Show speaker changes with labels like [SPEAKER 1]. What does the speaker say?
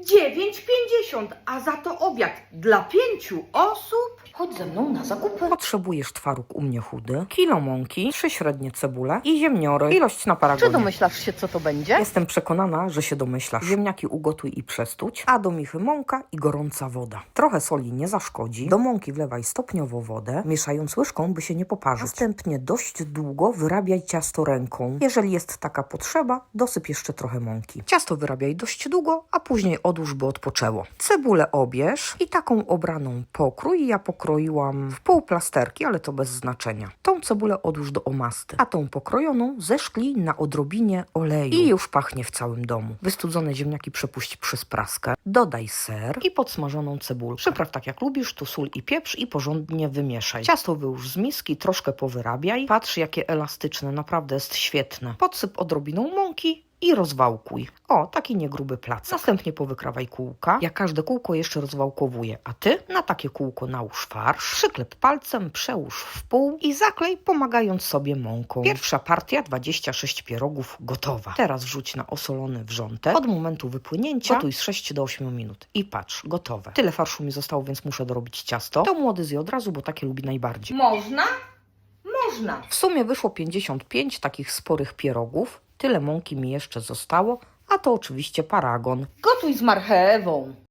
[SPEAKER 1] 9,50, a za to obiad dla pięciu osób. Chodź ze mną na zakupy.
[SPEAKER 2] Potrzebujesz twaróg u mnie chudy, kilo mąki, trzy średnie cebule i ziemniory. Ilość na
[SPEAKER 1] Czy
[SPEAKER 2] paragonie.
[SPEAKER 1] domyślasz się, co to będzie?
[SPEAKER 2] Jestem przekonana, że się domyślasz. Ziemniaki ugotuj i przestuć, a do michy mąka i gorąca woda. Trochę soli nie zaszkodzi. Do mąki wlewaj stopniowo wodę, mieszając łyżką, by się nie poparzyć. Następnie dość długo wyrabiaj ciasto ręką. Jeżeli jest taka potrzeba, dosyp jeszcze trochę mąki. Ciasto wyrabiaj dość długo, a później odłóż, by odpoczęło. Cebulę obierz i taką obraną pokrój. Ja pokroiłam w pół plasterki, ale to bez znaczenia. Tą cebulę odłóż do omasty, a tą pokrojoną zeszklij na odrobinie oleju i już pachnie w całym domu. Wystudzone ziemniaki przepuść przez praskę, dodaj ser i podsmażoną cebulkę. Przypraw tak jak lubisz, tu sól i pieprz i porządnie wymieszaj. Ciasto wyłóż z miski, troszkę powyrabiaj. Patrz jakie elastyczne, naprawdę jest świetne. Podsyp odrobiną mąki i rozwałkuj. O, taki niegruby plac. Następnie powykrawaj kółka. Ja każde kółko jeszcze rozwałkowuję, a ty na takie kółko nałóż farsz, przyklep palcem, przełóż w pół i zaklej pomagając sobie mąką. Pierwsza partia 26 pierogów gotowa. Teraz wrzuć na osolony wrzątek. Od momentu wypłynięcia gotuj z 6 do 8 minut. I patrz, gotowe. Tyle farszu mi zostało, więc muszę dorobić ciasto. To młody zje od razu, bo takie lubi najbardziej.
[SPEAKER 1] Można? Można.
[SPEAKER 2] W sumie wyszło 55 takich sporych pierogów. Tyle mąki mi jeszcze zostało, a to oczywiście paragon.
[SPEAKER 1] Gotuj z marchewą.